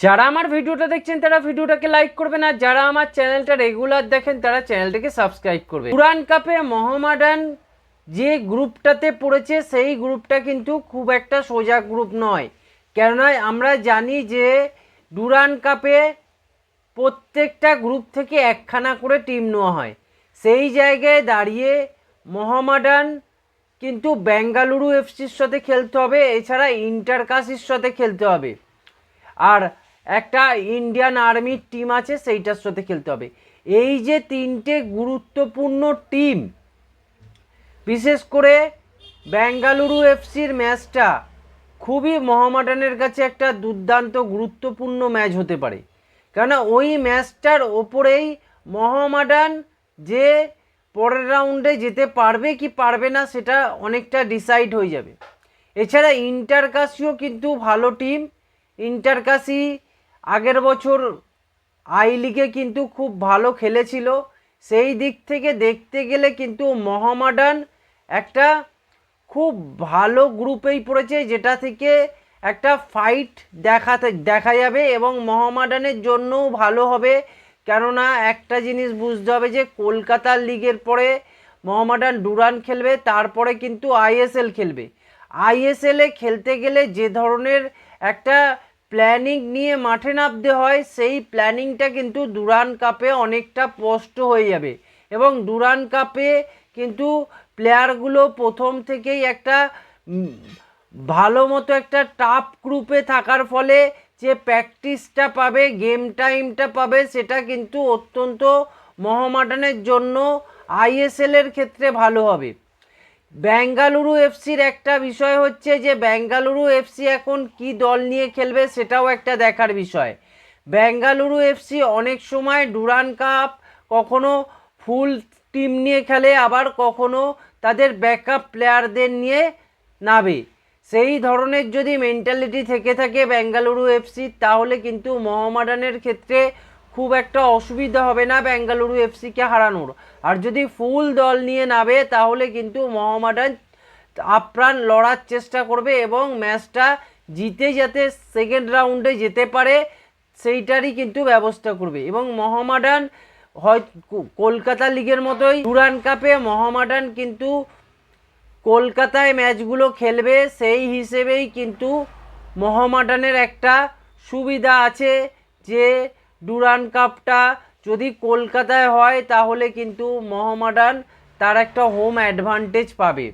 যারা আমার ভিডিওটা দেখছেন, তারা ভিডিওটাকে লাইক করবেন, আর যারা আমার চ্যানেলটা রেগুলার দেখেন, তারা চ্যানেলটাকে সাবস্ক্রাইব করবে ডুরান কাপে মোহামেডান যে গ্রুপটাতে পড়েছে, সেই গ্রুপটা কিন্তু খুব একটা সোজা গ্রুপ নয়। কেননা আমরা জানি যে ডুরান কাপে প্রত্যেকটা গ্রুপ থেকে একখানা করে টিম নেওয়া হয়। সেই জায়গায় দাঁড়িয়ে মোহামেডান কিন্তু বেঙ্গালুরু এফসির সাথে খেলতে হবে, এছাড়া ইন্টারকাসির সাথে খেলতে হবে। আর একটা ইন্ডিয়ান আর্মির টিম আছে, সেইটার সাথে খেলতে হবে। এই যে তিনটে গুরুত্বপূর্ণ টিম বিশেষ করে বেঙ্গালুরু এফসির ম্যাচটা খুবই মোহামেডানের কাছে একটা দুর্দান্ত গুরুত্বপূর্ণ ম্যাচ হতে পারে। কেননা ওই ম্যাচটার ওপরেই মোহামেডান যে পরের রাউন্ডে যেতে পারবে কি পারবে না, সেটা অনেকটা ডিসাইড হয়ে যাবে। এছাড়া ইন্টারকাসিও কিন্তু ভালো টিম ইন্টারকাসি আগের বছর আই লিগে কিন্তু খুব ভালো খেলেছিল। সেই দিক থেকে দেখতে গেলে কিন্তু মহামাডান একটা খুব ভালো গ্রুপেই পড়েছে, যেটা থেকে একটা ফাইট দেখাতে, দেখা যাবে এবং মহামাডানের জন্যও ভালো হবে। কেননা একটা জিনিস বুঝতে হবে যে কলকাতার লিগের পরে মোহামেডান ডুরান খেলবে, তারপরে কিন্তু আইএসএল খেলবে। আইএসএলে খেলতে গেলে যে ধরনের একটা প্ল্যানিং নিয়ে মাঠে নামতে হয়, সেই প্ল্যানিংটা কিন্তু ডুরান কাপে অনেকটা স্পষ্ট হয়ে যাবে। এবং ডুরান কাপে কিন্তু প্লেয়ারগুলো প্রথম থেকেই একটা ভালো মতো একটা টাফ গ্রুপে থাকার ফলে যে প্র্যাকটিসটা পাবে, গেম টাইমটা পাবে, সেটা কিন্তু অত্যন্ত মহামাডানের জন্য আইএসএলের ক্ষেত্রে ভালো হবে। বেঙ্গালুরু এফসির একটা বিষয় হচ্ছে যে, বেঙ্গালুরু এফসি এখন কি দল নিয়ে খেলবে সেটাও একটা দেখার বিষয়। বেঙ্গালুরু এফসি অনেক সময় ডুরান কাপ, কখনো ফুল টিম নিয়ে খেলে, আবার কখনো তাদের ব্যাকআপ প্লেয়ারদের নিয়ে নাবে সেই ধরনের যদি মেন্টালিটি থেকে থাকে বেঙ্গালুরু এফসি, তাহলে কিন্তু মোহামেডানের ক্ষেত্রে খুব একটা অসুবিধা হবে না বেঙ্গালুরু এফসিকে হারানোর। আর যদি ফুল দল নিয়ে নাবে তাহলে কিন্তু মোহামেডান আপ্রাণ লড়ার চেষ্টা করবে এবং ম্যাচটা জিতে যাতে সেকেন্ড রাউন্ডে যেতে পারে, সেইটারই কিন্তু ব্যবস্থা করবে। এবং মোহামেডান হয় কলকাতা লিগের মতোই ডুরান কাপে মোহামেডান কিন্তু কলকাতায় ম্যাচগুলো খেলবে, সেই হিসেবেই কিন্তু মোহামেডানের একটা সুবিধা আছে যে ডুরান কাপটা যদি কলকাতায় হয়, তাহলে কিন্তু মোহামেডান তার একটা হোম অ্যাডভান্টেজ পাবে।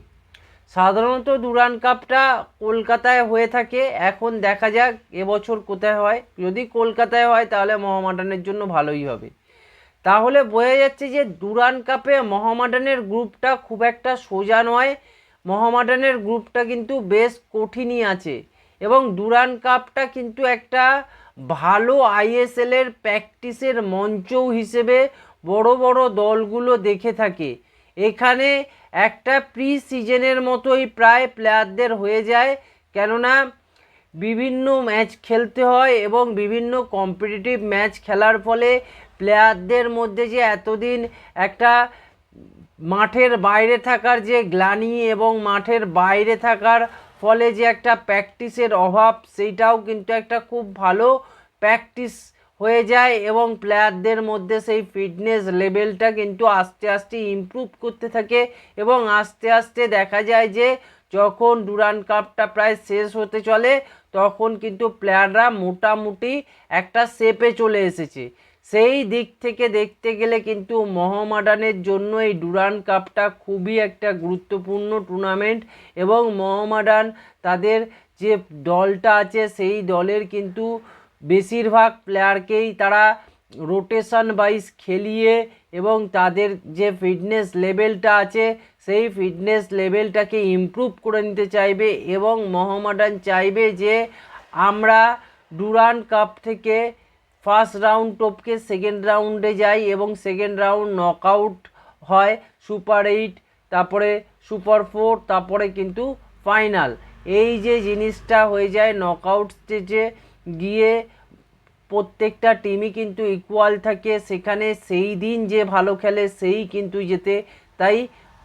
সাধারণত ডুরান কাপটা কলকাতায় হয়ে থাকে। এখন দেখা যাক এবছর কোথায় হয়। যদি কলকাতায় হয়, তাহলে মোহামেডানের জন্য ভালোই হবে। তাহলে বোঝা যাচ্ছে যে ডুরান কাপে মোহামেডানের গ্রুপটা খুব একটা সোজা নয়। মোহামেডানের গ্রুপটা কিন্তু বেশ কঠিনই আছে। এবং ডুরান কাপটা কিন্তু একটা ভালো আইএসএলের প্র্যাকটিসের মঞ্চ হিসেবে বড় বড় দলগুলো দেখে থাকে। এখানে একটা প্রি সিজনের মতোই প্রায় প্লেয়ারদের হয়ে যায়, কেননা বিভিন্ন ম্যাচ খেলতে হয় এবং বিভিন্ন কম্পিটিটিভ ম্যাচ খেলার ফলে প্লেয়ারদের মধ্যে যে এতদিন একটা মাঠের বাইরে থাকার যে গ্লানি এবং মাঠের বাইরে থাকার ফলে যে একটা প্র্যাকটিসের অভাব, সেইটাও কিন্তু একটা খুব ভালো প্র্যাকটিস হয়ে যায় এবং প্লেয়ারদের মধ্যে সেই ফিটনেস লেভেলটা কিন্তু আস্তে আস্তে ইম্প্রুভ করতে থাকে এবং আস্তে আস্তে দেখা যায় যে যখন ডুরান কাপটা প্রায় শেষ হতে চলে, তখন কিন্তু প্লেয়াররা মোটামুটি একটা শেপে চলে এসেছে। সেই দিক থেকে দেখতে গেলে কিন্তু মোহামেডানের জন্য এই ডুরান কাপটা খুবই একটা গুরুত্বপূর্ণ টুর্নামেন্ট এবং মোহামেডান তাদের যে দলটা আছে, সেই দলের কিন্তু বেশিরভাগ প্লেয়ারকেই তারা রোটেশন ওয়াইজ খেলিয়ে এবং তাদের যে ফিটনেস লেভেলটা আছে, সেই ফিটনেস লেভেলটাকে ইমপ্রুভ করে নিতে চাইবে এবং মোহামেডান চাইবে যে আমরা ডুরান কাপ থেকে ফার্স্ট রাউন্ড টপকে সেকেন্ড রাউন্ডে যাই এবং সেকেন্ড রাউন্ড নকআউট হয় সুপার এইট তারপরে সুপার ফোর তারপরে কিন্তু ফাইনাল এই যে জিনিসটা হয়ে যায় নকআউট স্টেজে গিয়ে প্রত্যেকটা টিমই কিন্তু ইকুয়াল থাকে। সেখানে সেই দিন যে ভালো খেলে, সেই কিন্তু যেতে তাই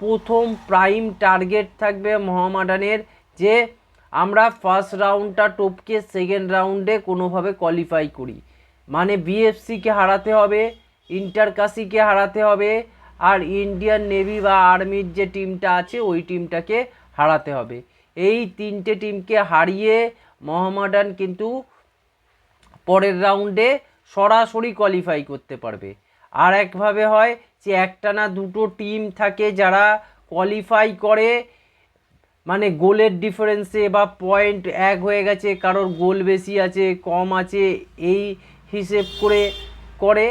প্রথম প্রাইম টার্গেট থাকবে মোহামেডানের, যে আমরা ফার্স্ট রাউন্ডটা টপকে সেকেন্ড রাউন্ডে কোনোভাবে কোয়ালিফাই করি। মানে বিএফসিকে হারাতে হবে ইন্টারকাসিকে হারাতে হবে, আর ইন্ডিয়ান নেভি বা আর্মির যে টিমটা আছে, ওই টিমটাকে হারাতে হবে। এই তিনটে টিমকে হারিয়ে মোহামেডান কিন্তু পরের রাউন্ডে সরাসরি কোয়ালিফাই করতে পারবে। আর একভাবে হয় যে একটা না দুটো টিম থাকে যারা কোয়ালিফাই করে মানে গোলের ডিফারেন্সে বা পয়েন্ট এক হয়ে গেছে, কারোর গোল বেশি আছে, কম আছে, এই হিসেব করে করে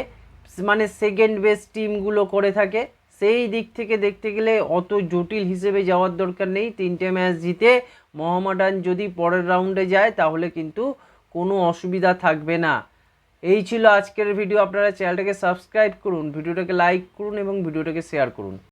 মানে সেকেন্ড বেস্ট টিমগুলো করে থাকে। সেই দিক থেকে দেখতে গেলে অত জটিল হিসেবে যাওয়ার দরকার নেই। তিনটে ম্যাচ জিতে মোহামেডান যদি পরের রাউন্ডে যায়, তাহলে কিন্তু কোনো অসুবিধা থাকবে না। এই ছিল আজকের ভিডিও আপনারা চ্যানেলটাকে সাবস্ক্রাইব করুন, ভিডিওটাকে লাইক করুন এবং ভিডিওটাকে শেয়ার করুন।